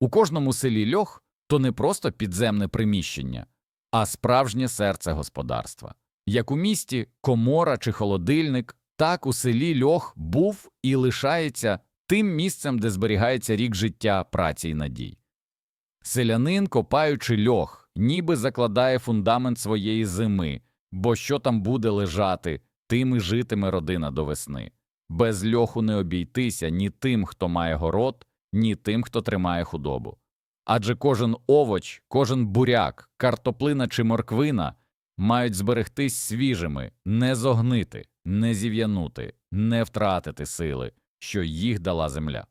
У кожному селі льох то не просто підземне приміщення, а справжнє серце господарства. Як у місті комора чи холодильник, так у селі льох був і лишається тим місцем, де зберігається рік життя, праці й надій. Селянин, копаючи льох, ніби закладає фундамент своєї зими, бо що там буде лежати, тим і житиме родина до весни. Без льоху не обійтися ні тим, хто має город, ні тим, хто тримає худобу. Адже кожен овоч, кожен буряк, картоплина чи морквина мають зберегтись свіжими, не зогнити, не зів'янути, не втратити сили, що їх дала земля.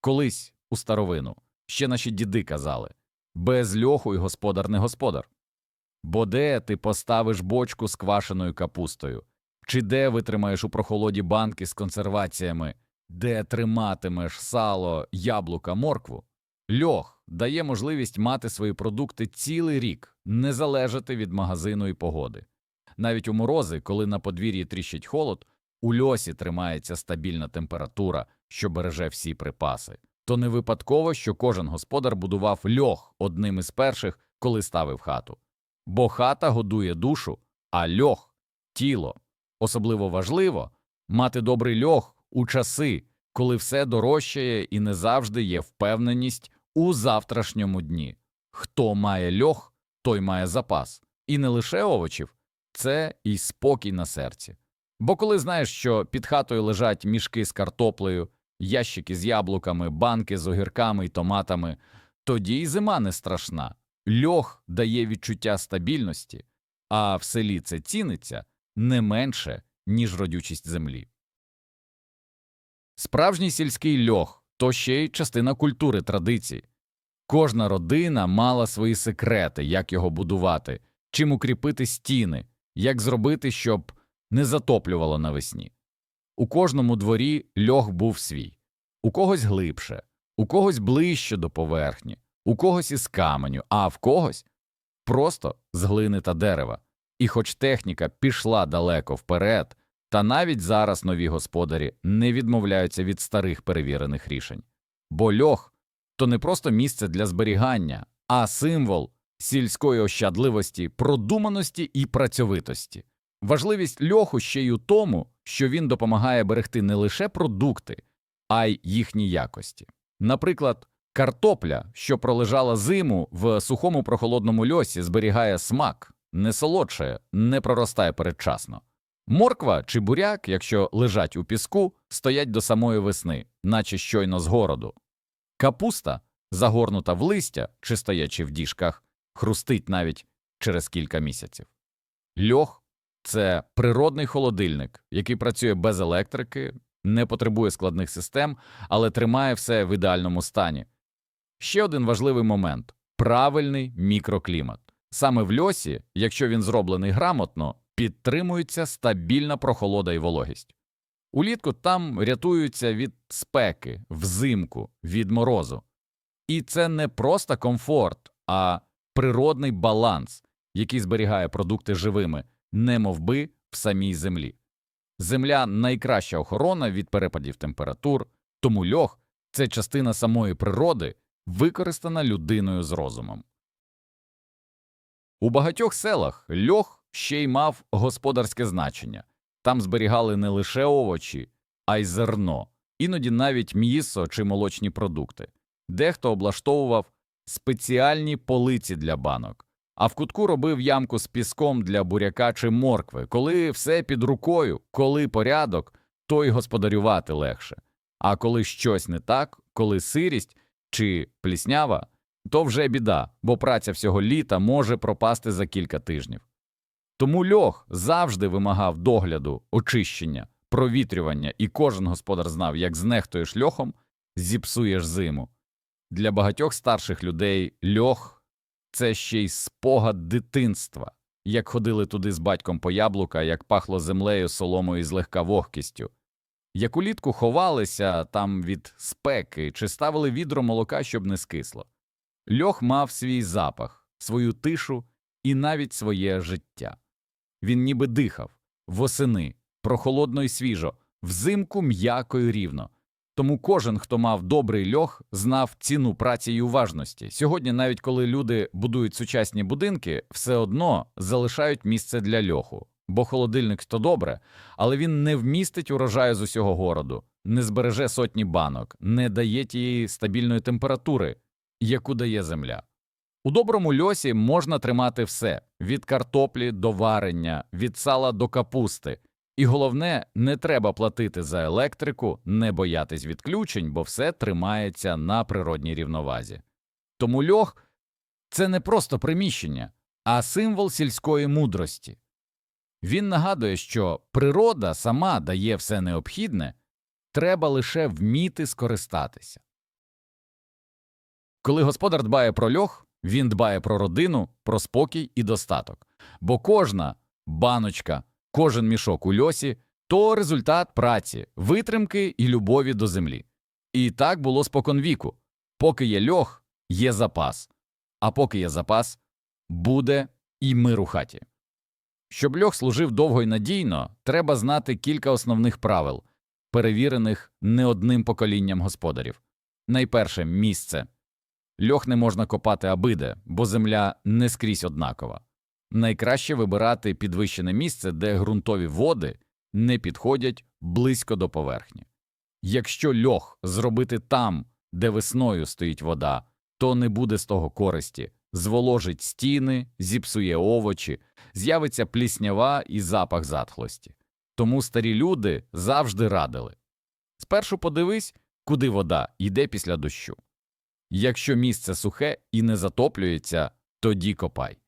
Колись у старовину ще наші діди казали без льоху й господар не господар. Бо де ти поставиш бочку з квашеною капустою, чи де витримаєш у прохолоді банки з консерваціями, де триматимеш сало, яблука, моркву? Льох дає можливість мати свої продукти цілий рік, не залежати від магазину і погоди. Навіть у морози, коли на подвір'ї тріщить холод, у льосі тримається стабільна температура, що береже всі припаси. То не випадково, що кожен господар будував льох одним із перших, коли ставив хату. Бо хата годує душу, а льох тіло. Особливо важливо мати добрий льох у часи, коли все дорожчає і не завжди є впевненість у завтрашньому дні. Хто має льох, той має запас. І не лише овочів, це і спокій на серці. Бо коли знаєш, що під хатою лежать мішки з картоплею, ящики з яблуками, банки з огірками і томатами, тоді й зима не страшна. Льох дає відчуття стабільності, а в селі це ціниться не менше, ніж родючість землі. Справжній сільський льох то ще й частина культури традицій. Кожна родина мала свої секрети, як його будувати, чим укріпити стіни, як зробити, щоб не затоплювало навесні. У кожному дворі льох був свій, у когось глибше, у когось ближче до поверхні, у когось із каменю, а в когось просто з глини та дерева. І хоч техніка пішла далеко вперед, та навіть зараз нові господарі не відмовляються від старих перевірених рішень. Бо льох то не просто місце для зберігання, а символ сільської ощадливості, продуманості і працьовитості. Важливість льоху ще й у тому, що він допомагає берегти не лише продукти, а й їхні якості. Наприклад, картопля, що пролежала зиму в сухому прохолодному льосі, зберігає смак, не солодшає, не проростає передчасно. Морква чи буряк, якщо лежать у піску, стоять до самої весни, наче щойно з городу. Капуста, загорнута в листя чи стоячи в діжках, хрустить навіть через кілька місяців. Льох це природний холодильник, який працює без електрики, не потребує складних систем, але тримає все в ідеальному стані. Ще один важливий момент правильний мікроклімат. Саме в льосі, якщо він зроблений грамотно, підтримується стабільна прохолода і вологість. Улітку там рятуються від спеки, взимку, від морозу. І це не просто комфорт, а природний баланс, який зберігає продукти живими, немовби в самій землі. Земля найкраща охорона від перепадів температур, тому льох це частина самої природи, використана людиною з розумом. У багатьох селах льох ще й мав господарське значення. Там зберігали не лише овочі, а й зерно, іноді навіть м'їсо чи молочні продукти. Дехто облаштовував спеціальні полиці для банок, а в кутку робив ямку з піском для буряка чи моркви. Коли все під рукою, коли порядок, то й господарювати легше. А коли щось не так, коли сирість чи пліснява, то вже біда, бо праця всього літа може пропасти за кілька тижнів. Тому льох завжди вимагав догляду, очищення, провітрювання, і кожен господар знав, як знехтуєш льохом, зіпсуєш зиму. Для багатьох старших людей льох це ще й спогад дитинства, як ходили туди з батьком по яблука, як пахло землею, соломою і злегка вогкістю, як улітку ховалися там від спеки чи ставили відро молока, щоб не скисло. Льох мав свій запах, свою тишу і навіть своє життя. Він ніби дихав восени, прохолодно й свіжо, взимку м'яко й рівно. Тому кожен, хто мав добрий льох, знав ціну праці і уважності. Сьогодні, навіть коли люди будують сучасні будинки, все одно залишають місце для льоху. Бо холодильник то добре, але він не вмістить урожаю з усього городу, не збереже сотні банок, не дає тієї стабільної температури, яку дає земля. У доброму льосі можна тримати все від картоплі до варення, від сала до капусти. І головне, не треба платити за електрику, не боятись відключень, бо все тримається на природній рівновазі. Тому льох це не просто приміщення, а символ сільської мудрості. Він нагадує, що природа сама дає все необхідне, треба лише вміти скористатися. Коли господар дбає про льох, він дбає про родину, про спокій і достаток. Бо кожна баночка, кожен мішок у льосі то результат праці, витримки і любові до землі. І так було споконвіку. Поки є льох, є запас, а поки є запас, буде і мир у хаті. Щоб льох служив довго і надійно, треба знати кілька основних правил, перевірених не одним поколінням господарів. Найперше місце. Льох не можна копати абиде, бо земля не скрізь однакова. Найкраще вибирати підвищене місце, де ґрунтові води не підходять близько до поверхні. Якщо льох зробити там, де весною стоїть вода, то не буде з того користі, зволожить стіни, зіпсує овочі, з'явиться пліснява і запах затхлості. Тому старі люди завжди радили спершу подивись, куди вода йде після дощу. Якщо місце сухе і не затоплюється, тоді копай.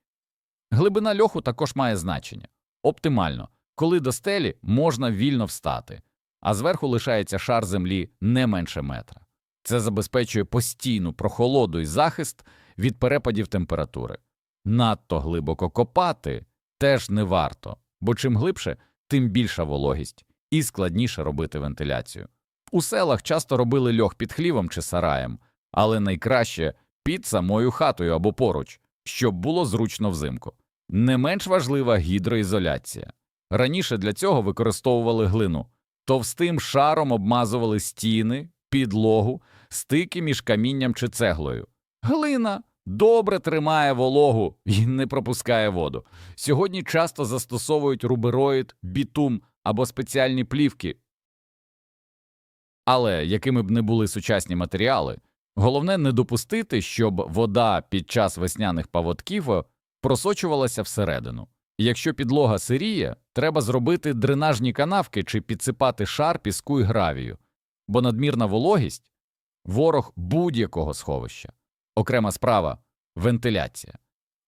Глибина льоху також має значення оптимально, коли до стелі можна вільно встати, а зверху лишається шар землі не менше метра. Це забезпечує постійну прохолоду і захист від перепадів температури. Надто глибоко копати теж не варто, бо чим глибше, тим більша вологість і складніше робити вентиляцію. У селах часто робили льох під хлівом чи сараєм, але найкраще під самою хатою або поруч, щоб було зручно взимку. Не менш важлива гідроізоляція. Раніше для цього використовували глину, товстим шаром обмазували стіни, підлогу, стики між камінням чи цеглою. Глина добре тримає вологу і не пропускає воду. Сьогодні часто застосовують рубероїд, бітум або спеціальні плівки. Але якими б не були сучасні матеріали, головне не допустити, щоб вода під час весняних паводків просочувалася всередину. Якщо підлога сиріє, треба зробити дренажні канавки чи підсипати шар піску і гравію, бо надмірна вологість ворог будь-якого сховища. Окрема справа вентиляція.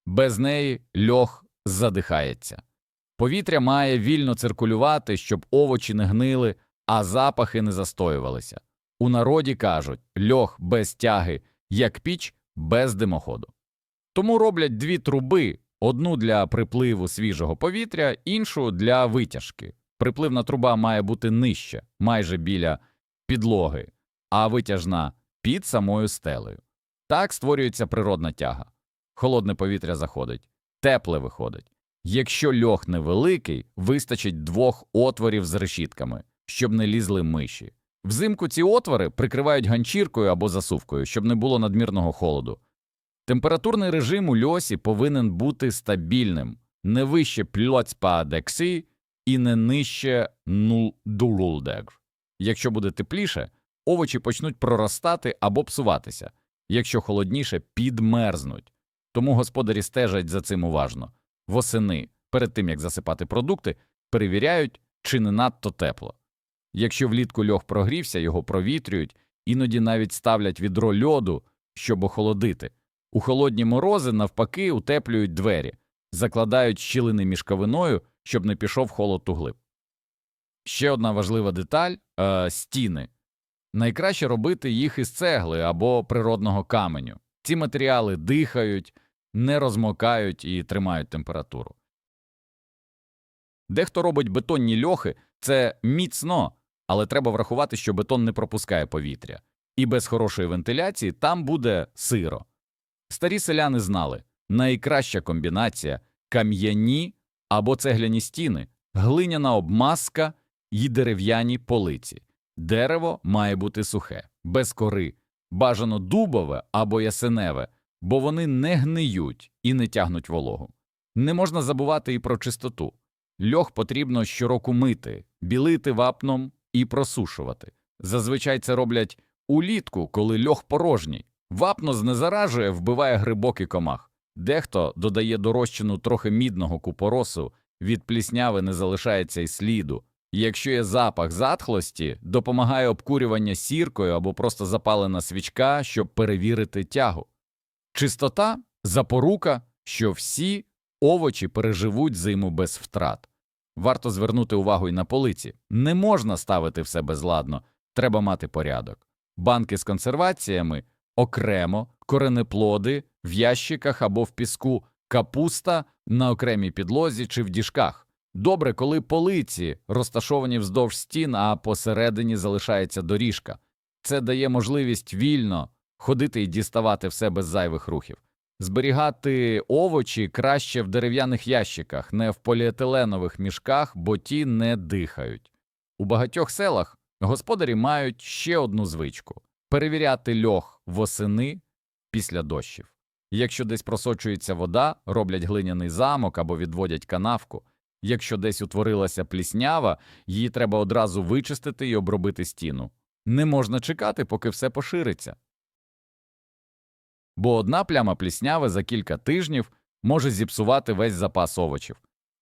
Без неї льох задихається. Повітря має вільно циркулювати, щоб овочі не гнили, а запахи не застоювалися. У народі кажуть льох без тяги, як піч без димоходу. Тому роблять дві труби одну для припливу свіжого повітря, іншу для витяжки. Припливна труба має бути нижче, майже біля підлоги, а витяжна під самою стелею. Так створюється природна тяга. Холодне повітря заходить, тепле виходить. Якщо льох невеликий, вистачить двох отворів з решітками, щоб не лізли миші. Взимку ці отвори прикривають ганчіркою або засувкою, щоб не було надмірного холоду. Температурний режим у льосі повинен бути стабільним, не вище пльоцпа-дексі і не нижче 0. Якщо буде тепліше, овочі почнуть проростати або псуватися, якщо холодніше підмерзнуть. Тому господарі стежать за цим уважно. Восени, перед тим як засипати продукти, перевіряють, чи не надто тепло. Якщо влітку льох прогрівся, його провітрюють, іноді навіть ставлять відро льоду, щоб охолодити. У холодні морози, навпаки, утеплюють двері, закладають щілини мішковиною, щоб не пішов холод углиб. Ще одна важлива деталь е, стіни. Найкраще робити їх із цегли або природного каменю. Ці матеріали дихають, не розмокають і тримають температуру. Дехто робить бетонні льохи це міцно, але треба врахувати, що бетон не пропускає повітря, і без хорошої вентиляції там буде сиро. Старі селяни знали найкраща комбінація кам'яні або цегляні стіни, глиняна обмазка і дерев'яні полиці. Дерево має бути сухе, без кори, бажано дубове або ясеневе, бо вони не гниють і не тягнуть вологу. Не можна забувати і про чистоту. Льох потрібно щороку мити, білити вапном і просушувати. Зазвичай це роблять улітку, коли льох порожній. Вапно знезаражує, вбиває грибок і комах. Дехто додає до розчину трохи мідного купоросу, від плісняви не залишається й сліду. Якщо є запах затхлості, допомагає обкурювання сіркою або просто запалена свічка, щоб перевірити тягу. Чистота запорука, що всі овочі переживуть зиму без втрат. Варто звернути увагу й на полиці. Не можна ставити все безладно, треба мати порядок. Банки з консерваціями окремо, коренеплоди в ящиках або в піску, капуста на окремій підлозі чи в діжках. Добре, коли полиці розташовані вздовж стін, а посередині залишається доріжка. Це дає можливість вільно ходити і діставати все без зайвих рухів. Зберігати овочі краще в дерев'яних ящиках, не в поліетиленових мішках, бо ті не дихають. У багатьох селах господарі мають ще одну звичку перевіряти льох восени після дощів. Якщо десь просочується вода, роблять глиняний замок або відводять канавку. Якщо десь утворилася пліснява, її треба одразу вичистити і обробити стіну. Не можна чекати, поки все пошириться. Бо одна пляма плісняви за кілька тижнів може зіпсувати весь запас овочів.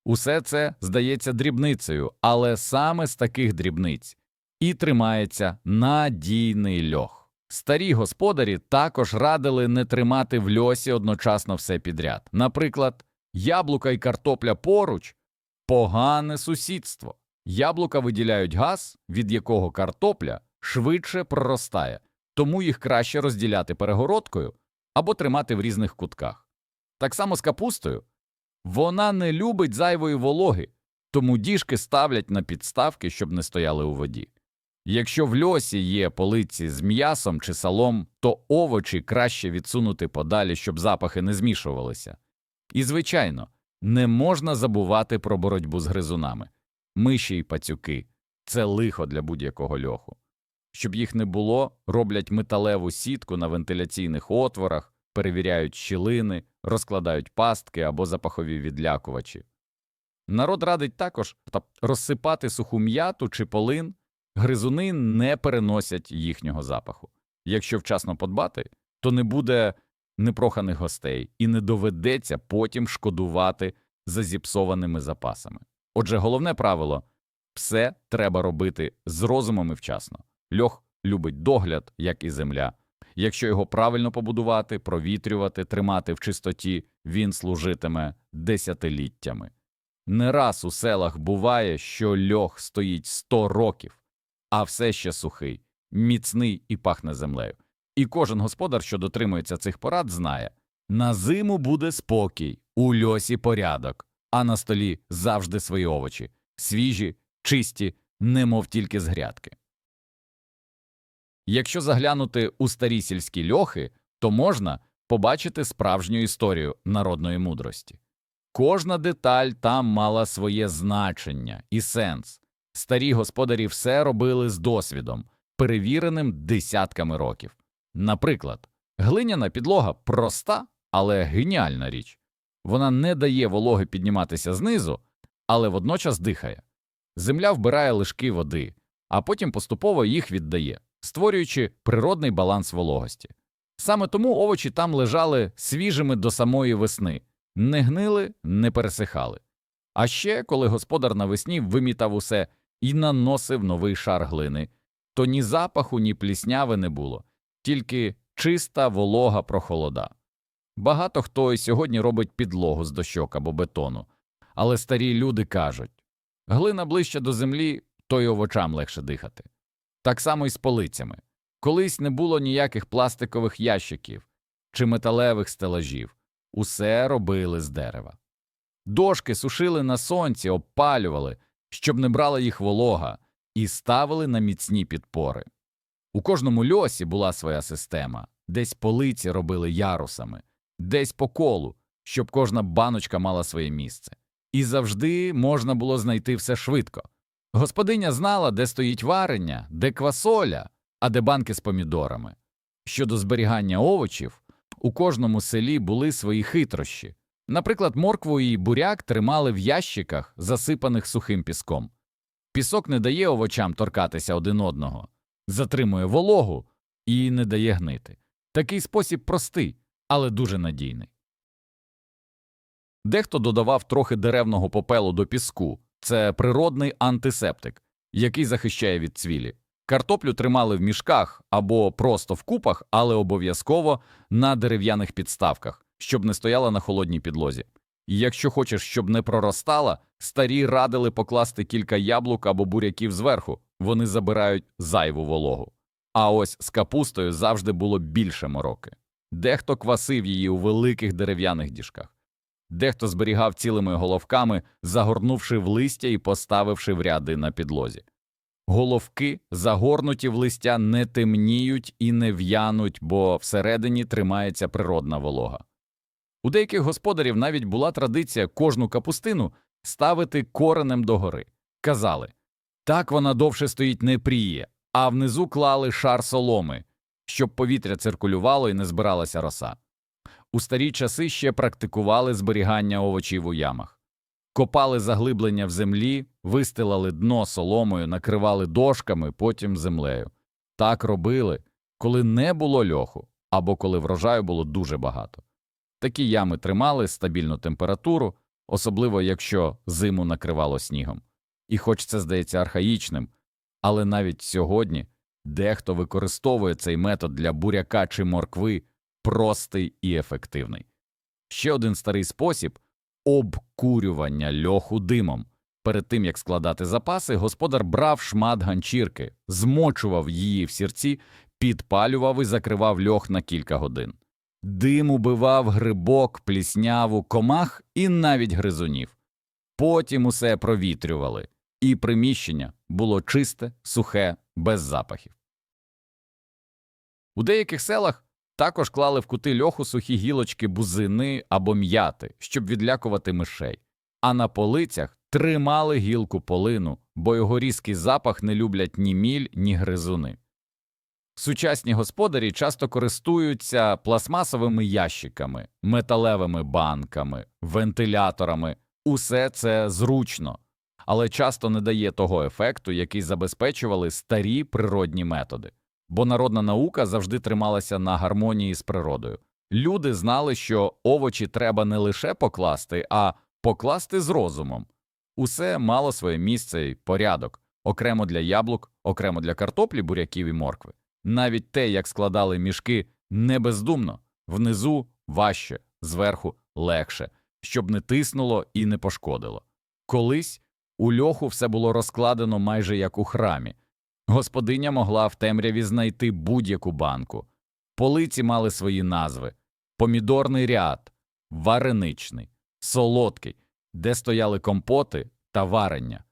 Усе це здається дрібницею, але саме з таких дрібниць і тримається надійний льох. Старі господарі також радили не тримати в льосі одночасно все підряд. Наприклад, яблука і картопля поруч погане сусідство. Яблука виділяють газ, від якого картопля швидше проростає, тому їх краще розділяти перегородкою або тримати в різних кутках. Так само з капустою. Вона не любить зайвої вологи, тому діжки ставлять на підставки, щоб не стояли у воді. Якщо в льосі є полиці з м'ясом чи салом, то овочі краще відсунути подалі, щоб запахи не змішувалися. І, звичайно, не можна забувати про боротьбу з гризунами. Миші й пацюки це лихо для будь-якого льоху. Щоб їх не було, роблять металеву сітку на вентиляційних отворах, перевіряють щілини, розкладають пастки або запахові відлякувачі. Народ радить також розсипати суху м'яту чи полин, гризуни не переносять їхнього запаху. Якщо вчасно подбати, то не буде непроханих гостей і не доведеться потім шкодувати за зіпсованими запасами. Отже, головне правило все треба робити з розумом і вчасно. Льох любить догляд, як і земля. Якщо його правильно побудувати, провітрювати, тримати в чистоті, він служитиме десятиліттями. Не раз у селах буває, що льох стоїть сто років, а все ще сухий, міцний і пахне землею. І кожен господар, що дотримується цих порад, знає на зиму буде спокій, у льосі порядок, а на столі завжди свої овочі, свіжі, чисті, немов тільки з грядки. Якщо заглянути у старі сільські льохи, то можна побачити справжню історію народної мудрості. Кожна деталь там мала своє значення і сенс. Старі господарі все робили з досвідом, перевіреним десятками років. Наприклад, глиняна підлога проста, але геніальна річ. Вона не дає вологи підніматися знизу, але водночас дихає. Земля вбирає лишки води, а потім поступово їх віддає, створюючи природний баланс вологості. Саме тому овочі там лежали свіжими до самої весни, не гнили, не пересихали. А ще, коли господар навесні вимітав усе і наносив новий шар глини, то ні запаху, ні плісняви не було, тільки чиста волога прохолода. Багато хто і сьогодні робить підлогу з дощок або бетону, але старі люди кажуть глина ближче до землі, то й овочам легше дихати. Так само і з полицями. Колись не було ніяких пластикових ящиків чи металевих стелажів, усе робили з дерева. Дошки сушили на сонці, обпалювали, щоб не брала їх волога, і ставили на міцні підпори. У кожному льосі була своя система, десь полиці робили ярусами, десь по колу, щоб кожна баночка мала своє місце. І завжди можна було знайти все швидко. Господиня знала, де стоїть варення, де квасоля, а де банки з помідорами. Щодо зберігання овочів, у кожному селі були свої хитрощі. Наприклад, моркву і буряк тримали в ящиках, засипаних сухим піском. Пісок не дає овочам торкатися один одного, затримує вологу і не дає гнити. Такий спосіб простий, але дуже надійний. Дехто додавав трохи деревного попелу до піску це природний антисептик, який захищає від цвілі. Картоплю тримали в мішках або просто в купах, але обов'язково на дерев'яних підставках, щоб не стояла на холодній підлозі. І якщо хочеш, щоб не проростала, старі радили покласти кілька яблук або буряків зверху, вони забирають зайву вологу. А ось з капустою завжди було більше мороки. Дехто квасив її у великих дерев'яних діжках, дехто зберігав цілими головками, загорнувши в листя і поставивши в ряди на підлозі. Головки, загорнуті в листя, не темніють і не в'януть, бо всередині тримається природна волога. У деяких господарів навіть була традиція кожну капустину ставити коренем догори. Казали так вона довше стоїть не пріє, а внизу клали шар соломи, щоб повітря циркулювало і не збиралася роса. У старі часи ще практикували зберігання овочів у ямах. Копали заглиблення в землі, вистилали дно соломою, накривали дошками, потім землею. Так робили, коли не було льоху або коли врожаю було дуже багато. Такі ями тримали стабільну температуру, особливо якщо зиму накривало снігом. І хоч це здається архаїчним, але навіть сьогодні дехто використовує цей метод для буряка чи моркви простий і ефективний. Ще один старий спосіб обкурювання льоху димом. Перед тим як складати запаси, господар брав шмат ганчірки, змочував її в сірці, підпалював і закривав льох на кілька годин. Дим убивав грибок, плісняву, комах і навіть гризунів. Потім усе провітрювали, і приміщення було чисте, сухе, без запахів. У деяких селах також клали в кути льоху сухі гілочки бузини або м'яти, щоб відлякувати мишей, а на полицях тримали гілку полину, бо його різкий запах не люблять ні міль, ні гризуни. Сучасні господарі часто користуються пластмасовими ящиками, металевими банками, вентиляторами. Усе це зручно, але часто не дає того ефекту, який забезпечували старі природні методи. Бо народна наука завжди трималася на гармонії з природою. Люди знали, що овочі треба не лише покласти, а покласти з розумом. Усе мало своє місце і порядок окремо для яблук, окремо для картоплі, буряків і моркви. Навіть те, як складали мішки, не бездумно, внизу важче, зверху легше, щоб не тиснуло і не пошкодило. Колись у льоху все було розкладено майже як у храмі. Господиня могла в темряві знайти будь-яку банку. Полиці мали свої назви помідорний ряд, вареничний, солодкий, де стояли компоти та варення.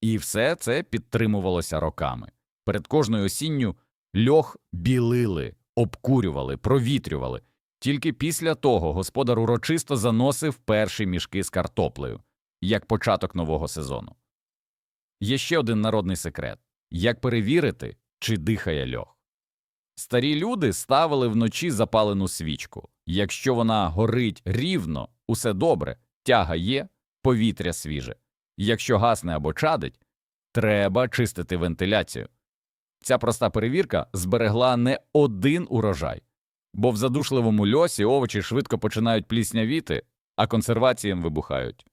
І все це підтримувалося роками. Перед кожною осінню льох білили, обкурювали, провітрювали. Тільки після того господар урочисто заносив перші мішки з картоплею, як початок нового сезону. Є ще один народний секрет як перевірити, чи дихає льох. Старі люди ставили вночі запалену свічку. Якщо вона горить рівно, усе добре, тяга є, повітря свіже. Якщо гасне або чадить, треба чистити вентиляцію. Ця проста перевірка зберегла не один урожай, бо в задушливому льосі овочі швидко починають пліснявіти, а консерваціям вибухають.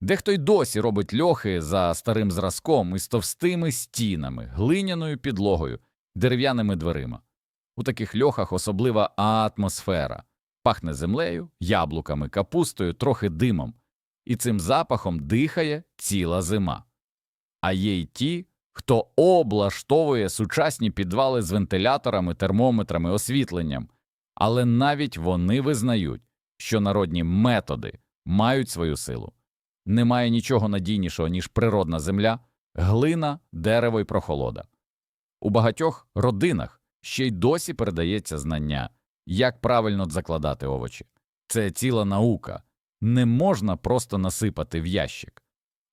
Дехто й досі робить льохи за старим зразком із товстими стінами, глиняною підлогою, дерев'яними дверима. У таких льохах особлива атмосфера пахне землею, яблуками, капустою, трохи димом, і цим запахом дихає ціла зима. А є й ті, хто облаштовує сучасні підвали з вентиляторами, термометрами, освітленням, але навіть вони визнають, що народні методи мають свою силу. Немає нічого надійнішого, ніж природна земля, глина, дерево і прохолода. У багатьох родинах ще й досі передається знання, як правильно закладати овочі. Це ціла наука, не можна просто насипати в ящик.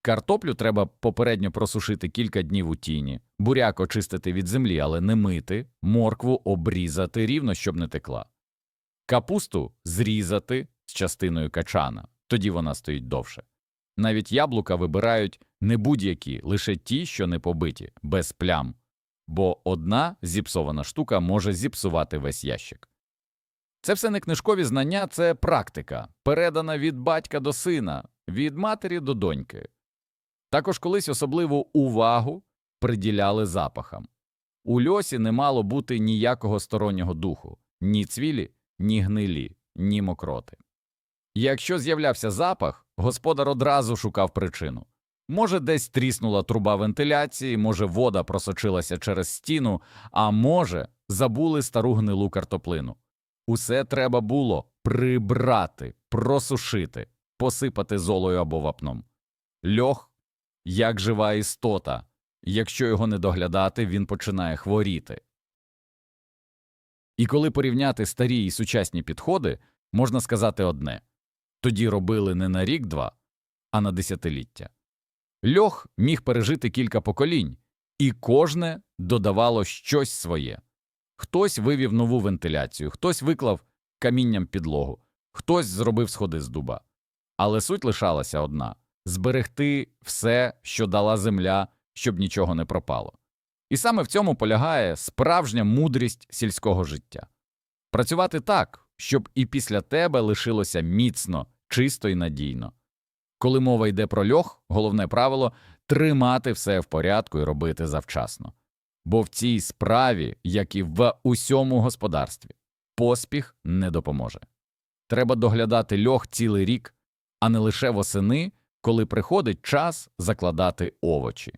Картоплю треба попередньо просушити кілька днів у тіні, буряк очистити від землі, але не мити, моркву обрізати рівно, щоб не текла. Капусту зрізати з частиною качана, тоді вона стоїть довше. Навіть яблука вибирають не будь-які, лише ті, що не побиті, без плям, бо одна зіпсована штука може зіпсувати весь ящик. Це все не книжкові знання, це практика, передана від батька до сина, від матері до доньки. Також колись особливу увагу приділяли запахам. У льосі не мало бути ніякого стороннього духу ні цвілі, ні гнилі, ні мокроти. Якщо з'являвся запах, господар одразу шукав причину. Може, десь тріснула труба вентиляції, може, вода просочилася через стіну, а може, забули стару гнилу картоплину. Усе треба було прибрати, просушити, посипати золою або вапном. Льох, як жива істота, якщо його не доглядати, він починає хворіти. І коли порівняти старі і сучасні підходи, можна сказати одне тоді робили не на рік-два, а на десятиліття. Льох міг пережити кілька поколінь, і кожне додавало щось своє. Хтось вивів нову вентиляцію, хтось виклав камінням підлогу, хтось зробив сходи з дуба. Але суть лишалася одна зберегти все, що дала земля, щоб нічого не пропало. І саме в цьому полягає справжня мудрість сільського життя працювати так, щоб і після тебе лишилося міцно, чисто і надійно. Коли мова йде про льох, головне правило тримати все в порядку і робити завчасно. Бо в цій справі, як і в усьому господарстві, поспіх не допоможе. Треба доглядати льох цілий рік, а не лише восени, коли приходить час закладати овочі.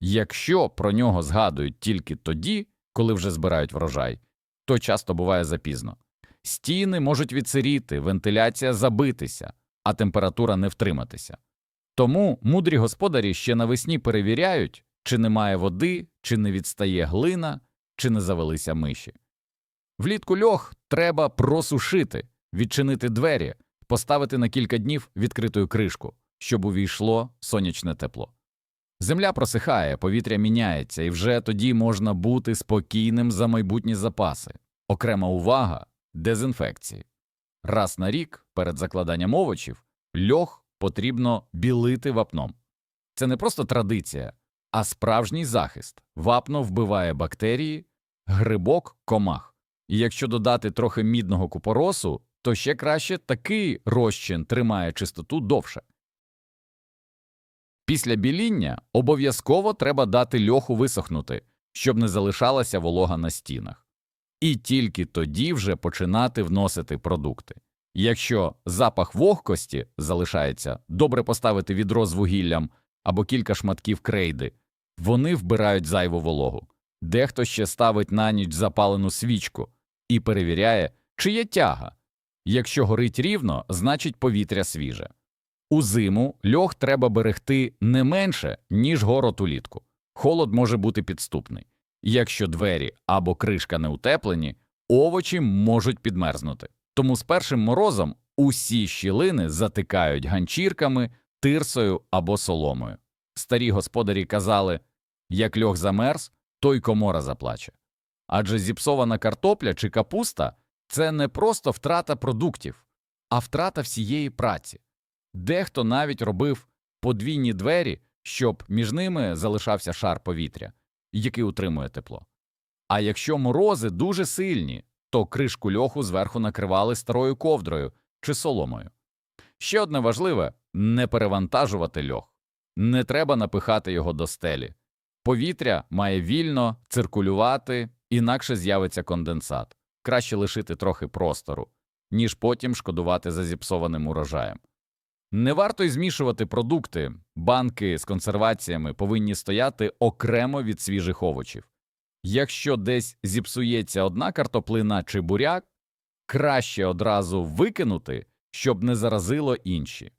Якщо про нього згадують тільки тоді, коли вже збирають врожай, то часто буває запізно. Стіни можуть відсиріти, вентиляція забитися, а температура не втриматися. Тому мудрі господарі ще навесні перевіряють, чи немає води, чи не відстає глина, чи не завелися миші. Влітку льох треба просушити, відчинити двері, поставити на кілька днів відкритою кришку, щоб увійшло сонячне тепло. Земля просихає, повітря міняється, і вже тоді можна бути спокійним за майбутні запаси. Окрема увага дезінфекції. Раз на рік перед закладанням овочів льох потрібно білити вапном. Це не просто традиція, а справжній захист. Вапно вбиває бактерії, грибок, комах. І якщо додати трохи мідного купоросу, то ще краще такий розчин тримає чистоту довше. Після біління обов'язково треба дати льоху висохнути, щоб не залишалася волога на стінах. І тільки тоді вже починати вносити продукти. Якщо запах вогкості залишається, добре поставити відро з вугіллям або кілька шматків крейди, вони вбирають зайву вологу. Дехто ще ставить на ніч запалену свічку і перевіряє, чи є тяга. Якщо горить рівно, значить повітря свіже. У зиму льох треба берегти не менше, ніж город улітку. Холод може бути підступний. Якщо двері або кришка не утеплені, овочі можуть підмерзнути. Тому з першим морозом усі щілини затикають ганчірками, тирсою або соломою. Старі господарі казали як льох замерз, то й комора заплаче. Адже зіпсована картопля чи капуста це не просто втрата продуктів, а втрата всієї праці. Дехто навіть робив подвійні двері, щоб між ними залишався шар повітря, який утримує тепло. А якщо морози дуже сильні, то кришку льоху зверху накривали старою ковдрою чи соломою. Ще одне важливе не перевантажувати льох, не треба напихати його до стелі. Повітря має вільно циркулювати, інакше з'явиться конденсат. Краще лишити трохи простору, ніж потім шкодувати за зіпсованим урожаєм. Не варто й змішувати продукти, банки з консерваціями повинні стояти окремо від свіжих овочів. Якщо десь зіпсується одна картоплина чи буряк, краще одразу викинути, щоб не заразило інші.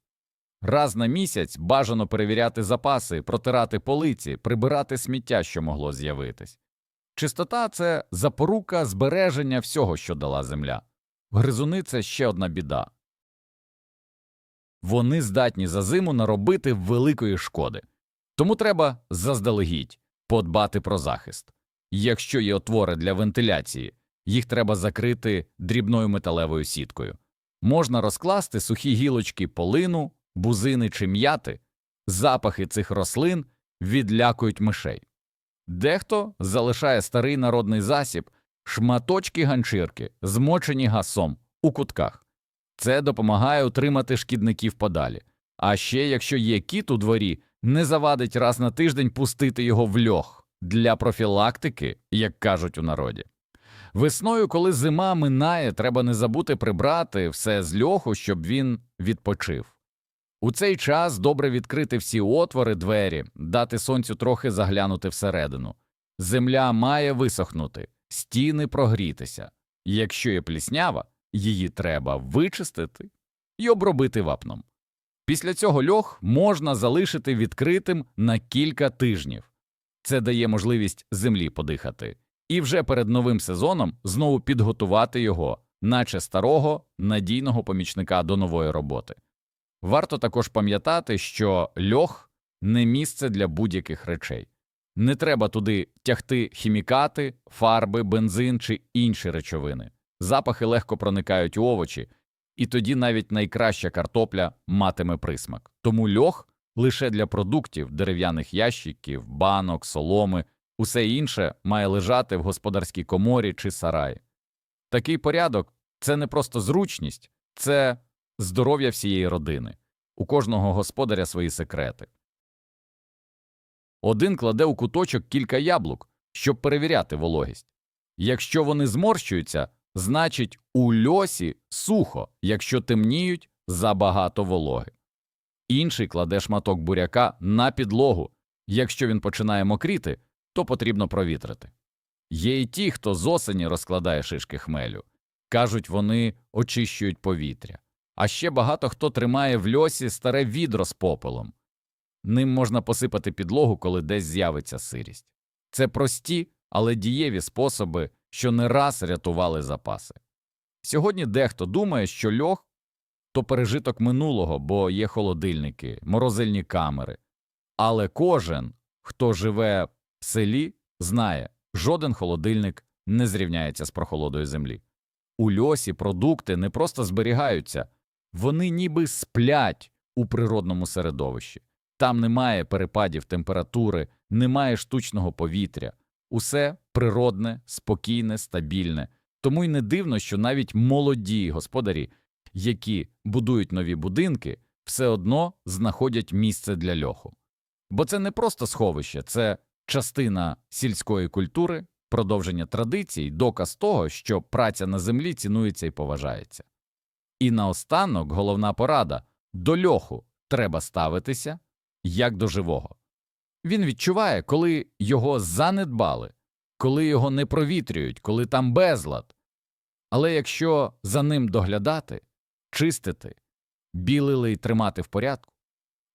Раз на місяць бажано перевіряти запаси, протирати полиці, прибирати сміття, що могло з'явитись. Чистота це запорука збереження всього, що дала земля. Гризуни це ще одна біда. Вони здатні за зиму наробити великої шкоди. Тому треба заздалегідь подбати про захист. Якщо є отвори для вентиляції, їх треба закрити дрібною металевою сіткою. Можна розкласти сухі гілочки полину, бузини чи м'яти. Запахи цих рослин відлякують мишей. Дехто залишає старий народний засіб, шматочки ганчірки, змочені гасом у кутках. Це допомагає утримати шкідників подалі. А ще, якщо є кіт у дворі, не завадить раз на тиждень пустити його в льох для профілактики, як кажуть у народі. Весною, коли зима минає, треба не забути прибрати все з льоху, щоб він відпочив. У цей час добре відкрити всі отвори, двері, дати сонцю трохи заглянути всередину. Земля має висохнути, стіни прогрітися. Якщо є пліснява, її треба вичистити і обробити вапном. Після цього льох можна залишити відкритим на кілька тижнів. Це дає можливість землі подихати, і вже перед новим сезоном знову підготувати його, наче старого надійного помічника до нової роботи. Варто також пам'ятати, що льох не місце для будь-яких речей. Не треба туди тягти хімікати, фарби, бензин чи інші речовини. Запахи легко проникають у овочі, і тоді навіть найкраща картопля матиме присмак. Тому льох лише для продуктів, дерев'яних ящиків, банок, соломи, усе інше має лежати в господарській коморі чи сараї. Такий порядок це не просто зручність, це здоров'я всієї родини. У кожного господаря свої секрети. Один кладе у куточок кілька яблук, щоб перевіряти вологість. Якщо вони зморщуються, значить у льосі сухо, якщо темніють забагато вологи. Інший кладе шматок буряка на підлогу. Якщо він починає мокріти, то потрібно провітрити. Є й ті, хто з осені розкладає шишки хмелю. Кажуть, вони очищують повітря. А ще багато хто тримає в льосі старе відро з попелом. Ним можна посипати підлогу, коли десь з'явиться сирість. Це прості, але дієві способи, що не раз рятували запаси. Сьогодні дехто думає, що льох то пережиток минулого, бо є холодильники, морозильні камери. Але кожен, хто живе в селі, знає, жоден холодильник не зрівняється з прохолодою землі. У льосі продукти не просто зберігаються, вони ніби сплять у природному середовищі. Там немає перепадів температури, немає штучного повітря. Усе природне, спокійне, стабільне. Тому й не дивно, що навіть молоді господарі, які будують нові будинки, все одно знаходять місце для льоху. Бо це не просто сховище, це частина сільської культури, продовження традицій, доказ того, що праця на землі цінується і поважається. І наостанок головна порада до льоху треба ставитися як до живого. Він відчуває, коли його занедбали, коли його не провітрюють, коли там безлад. Але якщо за ним доглядати, чистити, білили й тримати в порядку,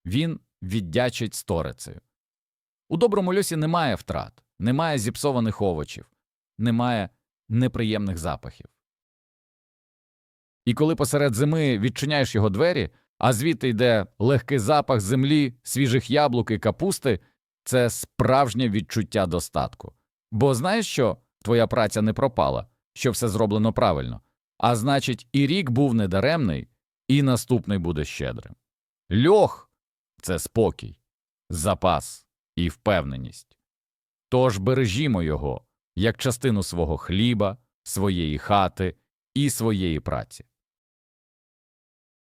він віддячить сторицею. У доброму льосі немає втрат, немає зіпсованих овочів, немає неприємних запахів. І коли посеред зими відчиняєш його двері, а звідти йде легкий запах землі, свіжих яблук і капусти, це справжнє відчуття достатку. Бо знаєш що твоя праця не пропала, що все зроблено правильно, а значить, і рік був недаремний, і наступний буде щедрим. Льох це спокій, запас і впевненість. Тож бережімо його як частину свого хліба, своєї хати і своєї праці.